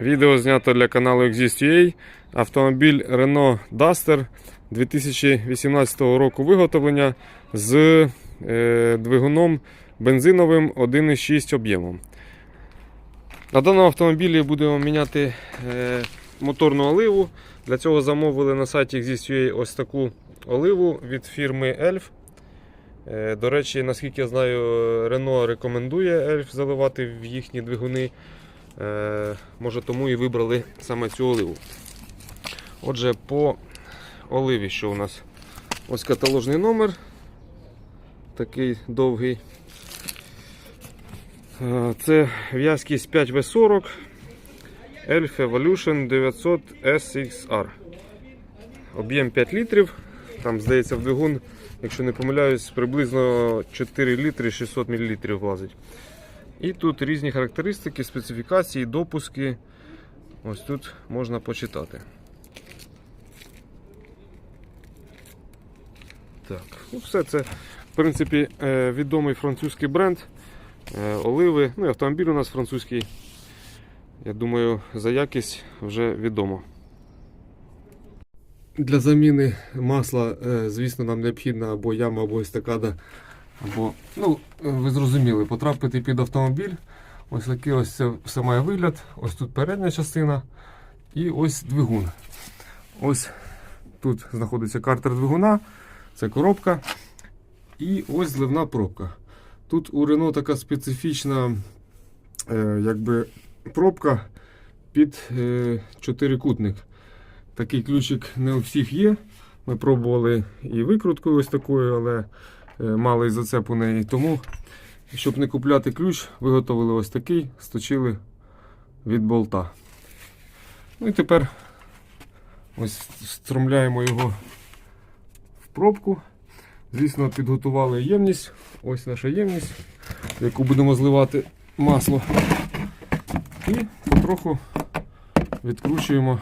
Відео знято для каналу Exist.ua. Автомобіль Renault Duster 2018 року виготовлення з е, двигуном бензиновим 1,6 об'ємом. На даному автомобілі будемо міняти е, моторну оливу. Для цього замовили на сайті Exist.ua ось таку оливу від фірми Elf. Е, До речі, наскільки я знаю, Renault рекомендує Elf заливати в їхні двигуни. Е, Може тому і вибрали саме цю оливу. Отже, по оливі, що у нас? Ось каталожний номер. Такий довгий. Е, Це в'язкість 5В40 Elf Evolution 900 SXR. Об'єм 5 літрів. Там, здається, в двигун, якщо не помиляюсь, приблизно 4 літри 600 мл влазить. І тут різні характеристики, специфікації, допуски. Ось тут можна почитати. Так, ну все це, в принципі, е, відомий французький бренд. Е, Оливи. Ну і автомобіль у нас французький. Я думаю, за якість вже відомо. Для заміни масла, е, звісно, нам необхідна або яма, або естакада, або, ну, е, ви зрозуміли, потрапити під автомобіль. Ось такий ось це все має вигляд. Ось тут передня частина і ось двигун. Ось тут знаходиться картер двигуна, це коробка. І ось зливна пробка. Тут у Renault така специфічна е, якби, пробка під е, чотирикутник. Такий ключик не у всіх є. Ми пробували і викруткою ось такою, але е, малий зацеп у неї. Тому, щоб не купляти ключ, виготовили ось такий, сточили від болта. Ну і тепер ось встромляємо його в пробку. Звісно, підготували ємність. Ось наша ємність, яку будемо зливати масло. І потроху відкручуємо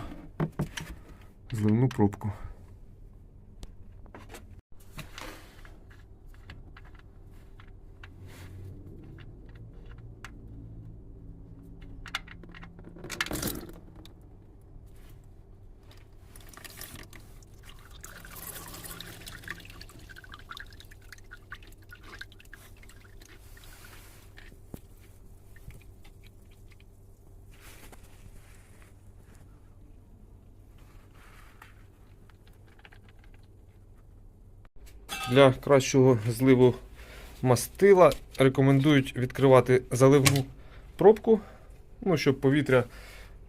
зливну пробку. Для кращого зливу мастила рекомендують відкривати заливну пробку, ну, щоб повітря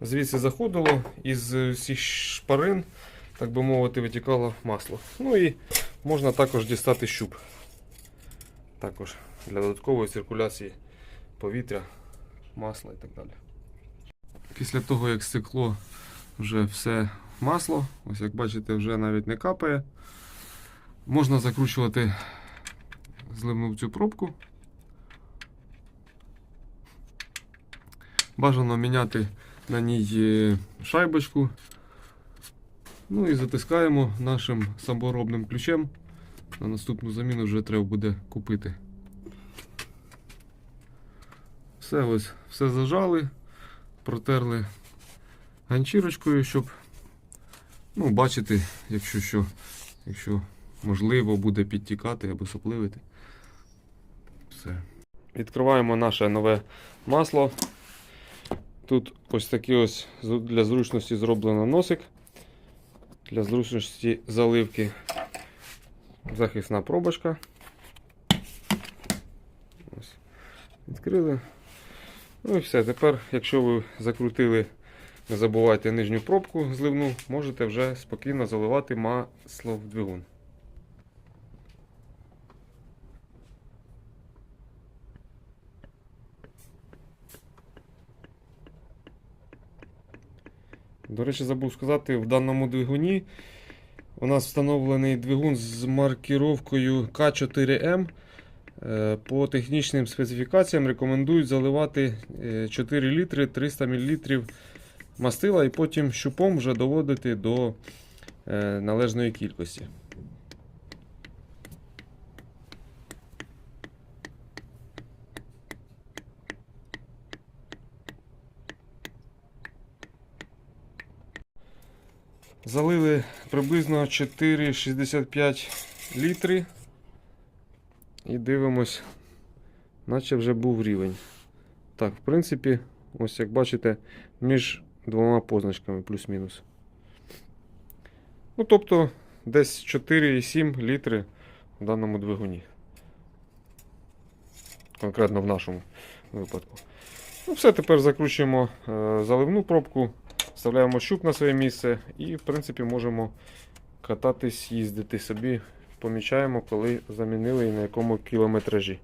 звідси заходило і з всіх шпарин, так би мовити, витікало масло. Ну і можна також дістати щуп. Також для додаткової циркуляції повітря, масла і так далі. Після того, як стекло вже все масло, ось як бачите, вже навіть не капає. Можна закручувати зливну цю пробку. Бажано міняти на ній е, шайбочку. Ну і затискаємо нашим саморобним ключем. На наступну заміну вже треба буде купити. Все ось, все зажали, протерли ганчірочкою, щоб ну, бачити, якщо що, якщо можливо буде підтікати або сопливити. Все. Відкриваємо наше нове масло. Тут ось такий ось для зручності зроблено носик. Для зручності заливки захисна пробочка. Ось. Відкрили. Ну і все. Тепер, якщо ви закрутили, не забувайте нижню пробку зливну, можете вже спокійно заливати масло в двигун. До речі, забув сказати, в даному двигуні у нас встановлений двигун з маркіровкою К4М. Е, По технічним специфікаціям рекомендують заливати е, 4 літри 300 мл мастила і потім щупом вже доводити до е, належної кількості. Залили приблизно 4,65 літри. І дивимось, наче вже був рівень. Так, в принципі, ось як бачите, між двома позначками плюс-мінус. Ну, тобто, десь 4,7 літри в даному двигуні. Конкретно в нашому випадку. Ну, все, тепер закручуємо е, заливну пробку, вставляємо щуп на своє місце і, в принципі, можемо кататись, їздити собі. Помічаємо, коли замінили і на якому кілометражі.